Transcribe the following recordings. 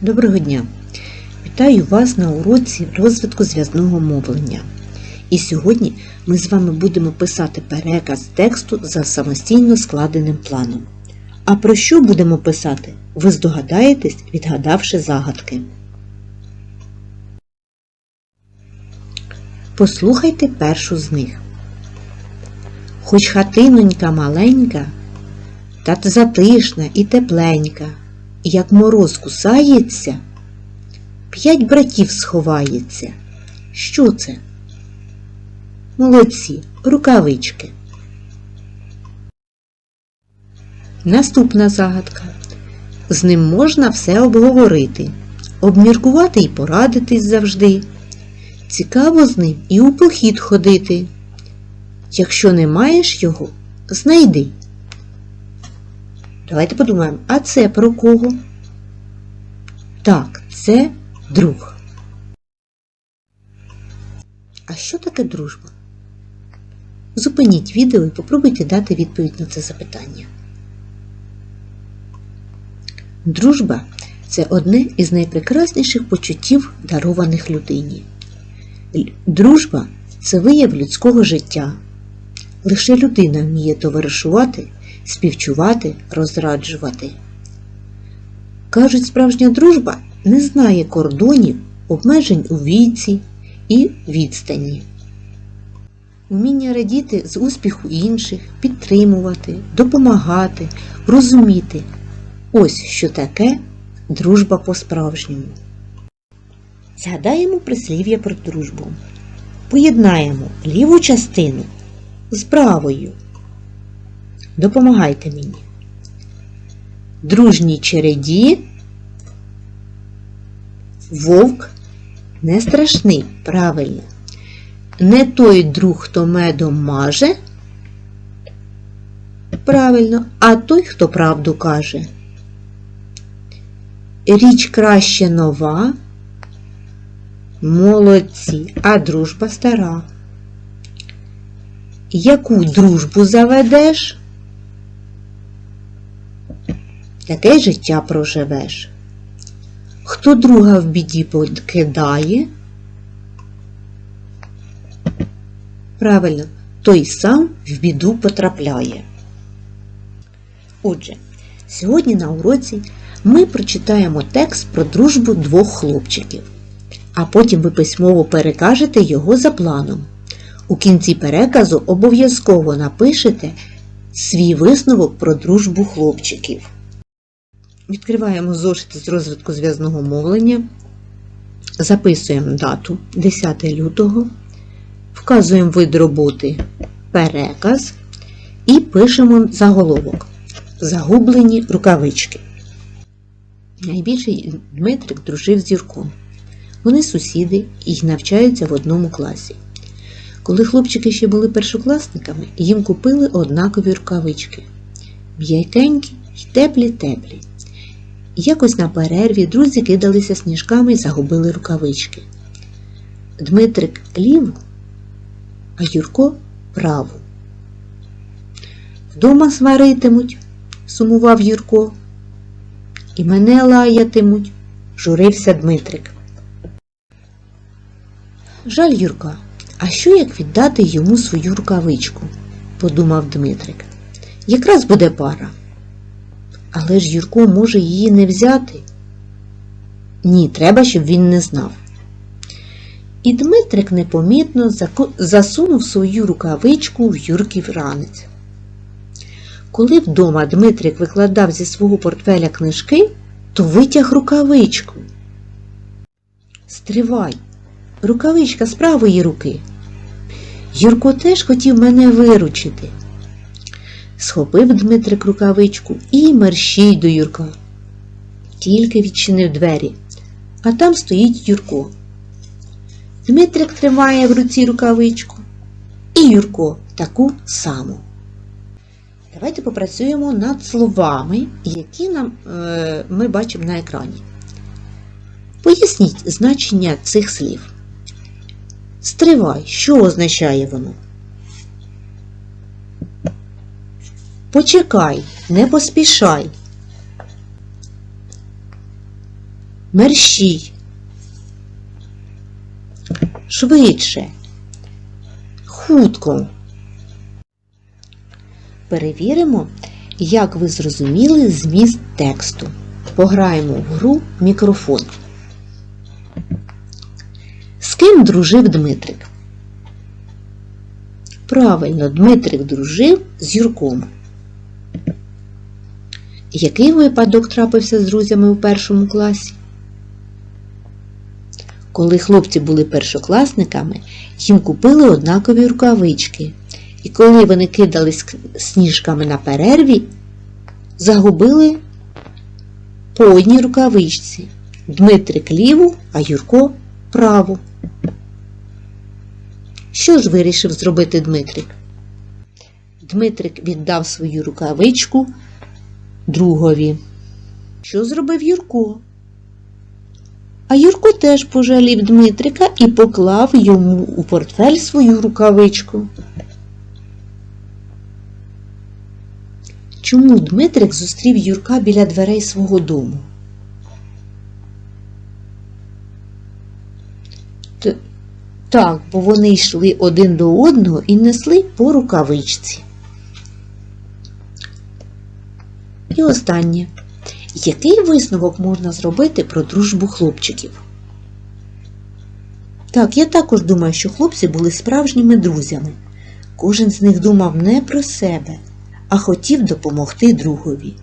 Доброго дня! Вітаю вас на уроці розвитку зв'язного мовлення. І сьогодні ми з вами будемо писати переказ тексту за самостійно складеним планом. А про що будемо писати? Ви здогадаєтесь, відгадавши загадки. Послухайте першу з них. Хоч хатинонька маленька, та затишна і тепленька, як мороз кусається, п'ять братів сховається. Що це? Молодці, рукавички. Наступна загадка. З ним можна все обговорити, обміркувати і порадитись завжди. Цікаво з ним і у похід ходити. Якщо не маєш його, знайди. Давайте подумаємо, а це про кого? Так, це друг. А що таке дружба? Зупиніть відео і попробуйте дати відповідь на це запитання. Дружба це одне із найпрекрасніших почуттів, дарованих людині. Дружба це вияв людського життя. Лише людина вміє товаришувати, співчувати, розраджувати. Кажуть, справжня дружба не знає кордонів, обмежень у віці і відстані. Вміння радіти з успіху інших, підтримувати, допомагати, розуміти. Ось що таке дружба по-справжньому. Згадаємо прислів'я про дружбу. Поєднаємо ліву частину з правою. Допомагайте мені. Дружній череді. Вовк не страшний, правильно. Не той друг, хто медом маже. Правильно, а той, хто правду каже. Річ краще нова. Молодці, а дружба стара. Яку дружбу заведеш? Таке життя проживеш. Хто друга в біді покидає? Правильно, той сам в біду потрапляє. Отже, сьогодні на уроці ми прочитаємо текст про дружбу двох хлопчиків, а потім ви письмово перекажете його за планом. У кінці переказу обов'язково напишете свій висновок про дружбу хлопчиків. Відкриваємо зошити з розвитку зв'язного мовлення, записуємо дату 10 лютого, вказуємо вид роботи переказ і пишемо заголовок Загублені рукавички. Найбільший Дмитрик дружив з Юрком. Вони сусіди і навчаються в одному класі. Коли хлопчики ще були першокласниками, їм купили однакові рукавички. М'якенькі й теплі-теплі. Якось на перерві друзі кидалися сніжками і загубили рукавички. Дмитрик ліву, а Юрко праву. Вдома сваритимуть, сумував Юрко. І мене лаятимуть, журився Дмитрик. Жаль Юрка, а що як віддати йому свою рукавичку? подумав Дмитрик. Якраз буде пара. Але ж Юрко може її не взяти. Ні, треба, щоб він не знав. І Дмитрик непомітно засунув свою рукавичку в Юрків ранець. Коли вдома Дмитрик викладав зі свого портфеля книжки, то витяг рукавичку. Стривай, рукавичка з правої руки. Юрко теж хотів мене виручити. Схопив Дмитрик рукавичку і мерщій до Юрка. Тільки відчинив двері, а там стоїть Юрко. Дмитрик тримає в руці рукавичку, і Юрко таку саму. Давайте попрацюємо над словами, які нам, е, ми бачимо на екрані. Поясніть значення цих слів. Стривай, що означає воно? Почекай, не поспішай. Мерщій. Швидше. Хутко. Перевіримо, як ви зрозуміли зміст тексту. Пограємо в гру мікрофон. З ким дружив Дмитрик? Правильно, Дмитрик дружив з Юрком. Який випадок трапився з друзями у першому класі? Коли хлопці були першокласниками, їм купили однакові рукавички. І коли вони кидались сніжками на перерві, загубили по одній рукавичці. Дмитрик ліву, а Юрко праву. Що ж вирішив зробити Дмитрик? Дмитрик віддав свою рукавичку другові. Що зробив Юрко? А Юрко теж пожалів Дмитрика і поклав йому у портфель свою рукавичку. Чому Дмитрик зустрів Юрка біля дверей свого дому? Т- Так, бо вони йшли один до одного і несли по рукавичці. І останнє. Який висновок можна зробити про дружбу хлопчиків? Так, я також думаю, що хлопці були справжніми друзями. Кожен з них думав не про себе, а хотів допомогти другові.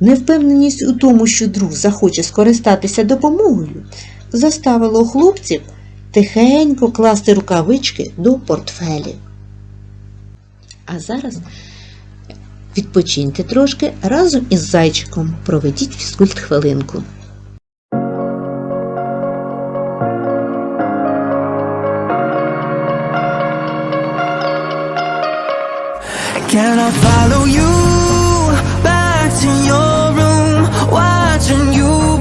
Невпевненість у тому, що друг захоче скористатися допомогою, заставило хлопців тихенько класти рукавички до портфелів. А зараз відпочиньте трошки разом із зайчиком. Проведіть фізкульт хвилинку. Can I follow you back to your room? Watching you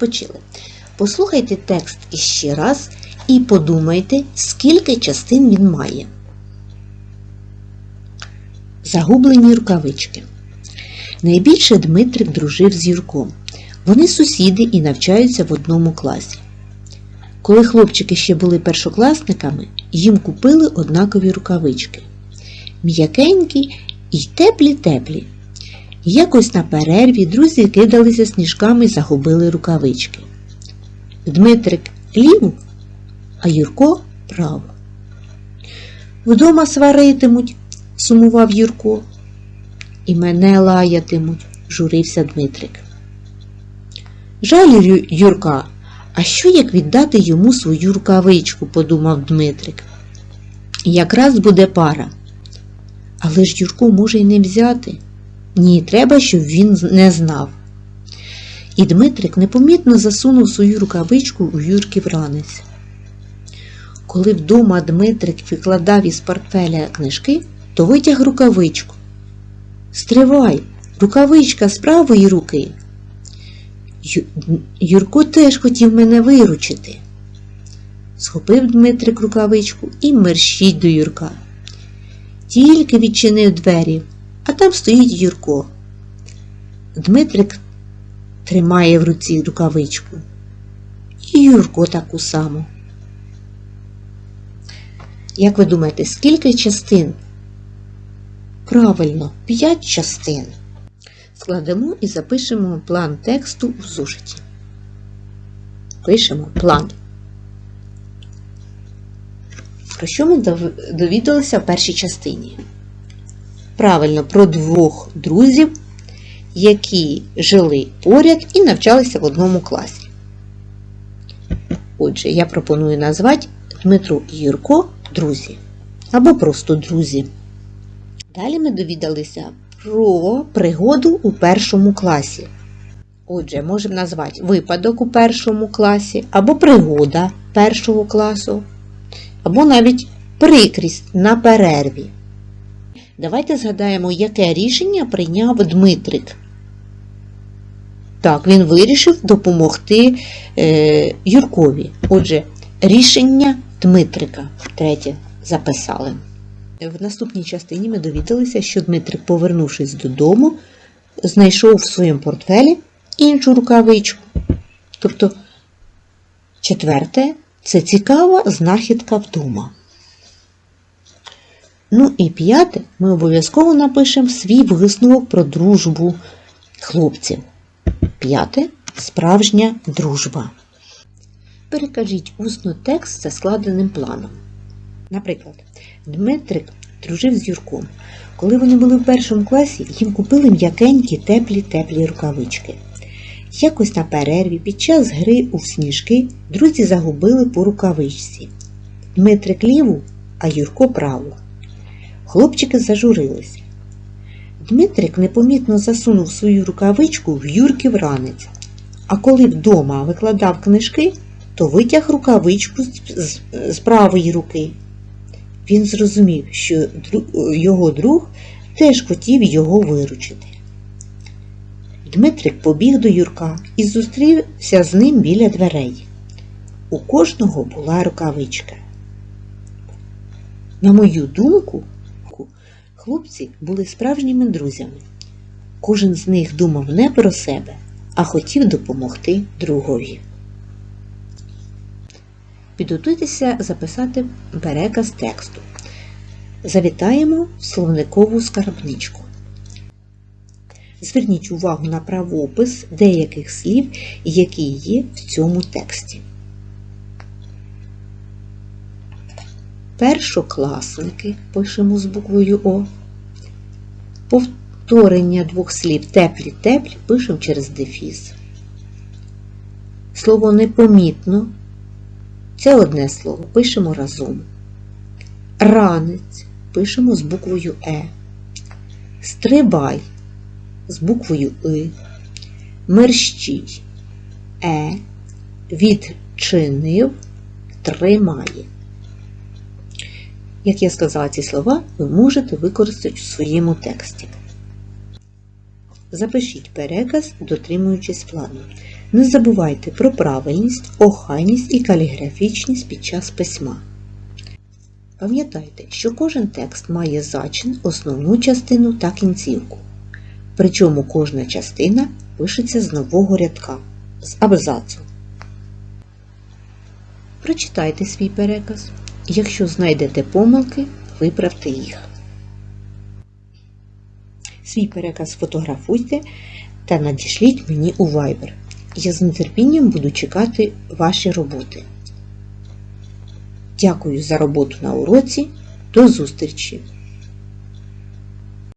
Відпочили. Послухайте текст іще раз і подумайте, скільки частин він має. Загублені рукавички. Найбільше Дмитрик дружив з Юрком. Вони сусіди і навчаються в одному класі. Коли хлопчики ще були першокласниками, їм купили однакові рукавички. М'якенькі і теплі-теплі. Якось на перерві друзі кидалися сніжками і загубили рукавички. Дмитрик ліву, а Юрко праву. Вдома сваритимуть, сумував Юрко. І мене лаятимуть, журився Дмитрик. Жаль Юрка, а що як віддати йому свою рукавичку, подумав Дмитрик. Якраз буде пара. Але ж Юрко може й не взяти. Ні, треба, щоб він не знав. І Дмитрик непомітно засунув свою рукавичку у Юрків ранець. Коли вдома Дмитрик викладав із портфеля книжки, то витяг рукавичку. Стривай, рукавичка з правої руки. Юрко теж хотів мене виручити. Схопив Дмитрик рукавичку і мерщить до Юрка. Тільки відчинив двері, а там стоїть Юрко. Дмитрик тримає в руці рукавичку. І Юрко таку саму. Як ви думаєте, скільки частин? Правильно, 5 частин. Складемо і запишемо план тексту в зошиті. Пишемо план. Про що ми довідалися в першій частині? Правильно, про двох друзів, які жили поряд і навчалися в одному класі. Отже, я пропоную назвати Дмитро і Юрко друзі або просто друзі. Далі ми довідалися про пригоду у першому класі. Отже, можемо назвати випадок у першому класі, або пригода першого класу, або навіть прикрість на перерві. Давайте згадаємо, яке рішення прийняв Дмитрик. Так, він вирішив допомогти е, Юркові. Отже, рішення Дмитрика. Третє записали. В наступній частині ми довідалися, що Дмитрик, повернувшись додому, знайшов в своєму портфелі іншу рукавичку. Тобто, четверте це цікава знахідка вдома. Ну і п'яте, ми обов'язково напишемо свій висновок про дружбу хлопців. П'яте справжня дружба. Перекажіть усно текст за складеним планом. Наприклад, Дмитрик дружив з Юрком. Коли вони були в першому класі, їм купили м'якенькі теплі-теплі рукавички. Якось на перерві під час гри у сніжки друзі загубили по рукавичці. Дмитрик ліву, а Юрко праву. Хлопчики зажурилися. Дмитрик непомітно засунув свою рукавичку в Юрків ранець, а коли вдома викладав книжки, то витяг рукавичку з, правої руки. Він зрозумів, що його друг теж хотів його виручити. Дмитрик побіг до Юрка і зустрівся з ним біля дверей. У кожного була рукавичка. На мою думку, хлопці були справжніми друзями. Кожен з них думав не про себе, а хотів допомогти другові. Підготуйтеся записати переказ тексту. Завітаємо в словникову скарбничку. Зверніть увагу на правопис деяких слів, які є в цьому тексті. Першокласники пишемо з буквою О. Повторення двох слів теплі-теплі пишемо через дефіс. Слово непомітно це одне слово пишемо разом. Ранець пишемо з буквою Е. Стрибай з буквою И. Мерщій Е. Відчинив тримає. Як я сказала ці слова, ви можете використати у своєму тексті. Запишіть переказ, дотримуючись плану. Не забувайте про правильність, охайність і каліграфічність під час письма. Пам'ятайте, що кожен текст має зачин, основну частину та кінцівку. Причому кожна частина пишеться з нового рядка, з абзацу. Прочитайте свій переказ. Якщо знайдете помилки, виправте їх. Свій переказ фотографуйте та надішліть мені у Viber. Я з нетерпінням буду чекати ваші роботи. Дякую за роботу на уроці. До зустрічі!